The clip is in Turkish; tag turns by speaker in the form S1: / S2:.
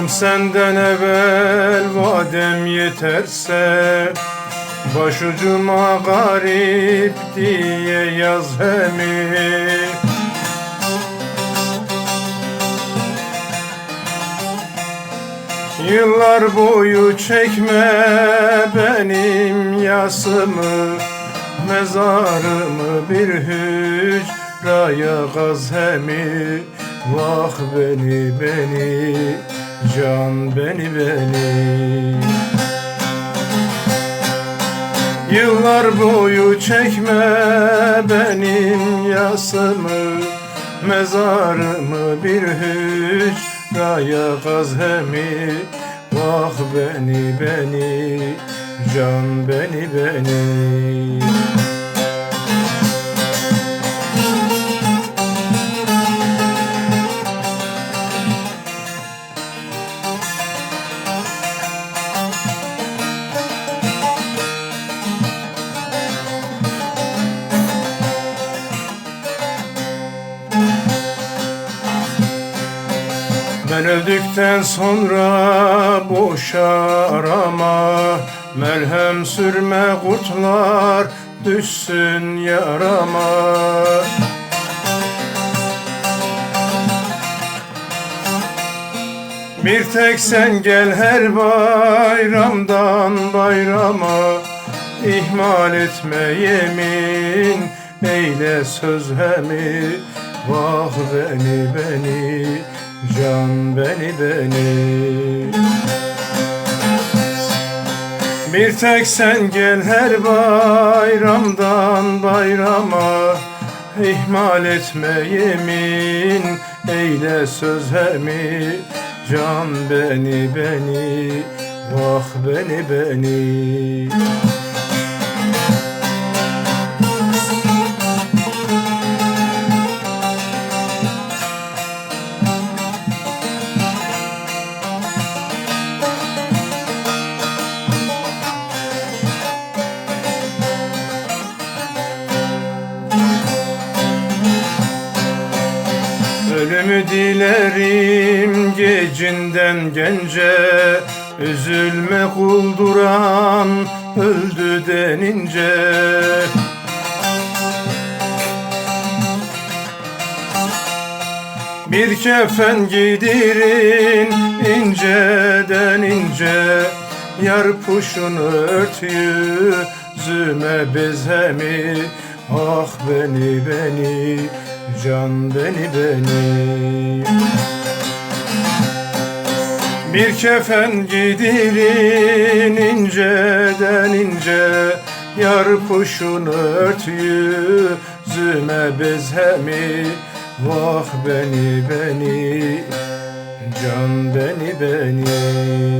S1: Anam senden evvel vadem yeterse Başucuma garip diye yaz hemi. Yıllar boyu çekme benim yasımı Mezarımı bir hücraya gaz hemi. Vah beni beni can beni beni. Yıllar boyu çekme benim yasımı Mezarımı bir hücraya kaz hemi. Vah beni beni can beni beni Ben öldükten sonra boşa arama. Merhem sürme kurtlar düşsün yarama. Bir tek sen gel her bayramdan bayrama. İhmal etme yemin eyle söz hemi. Vah beni beni can beni beni. Bir tek sen gel her bayramdan bayrama. İhmal etme yemin eyle söz hemi. Can beni beni vah beni beni Ölümü dilerim gecinden gence Üzülme kulduran öldü denince. Bir kefen giydirin inceden ince Yar puşunu ört yüzüme bezemi Ah beni beni can beni beni. Bir kefen giydirin inceden ince. Yar puşunu ört yüzüme bezemi Vah beni beni. Can beni beni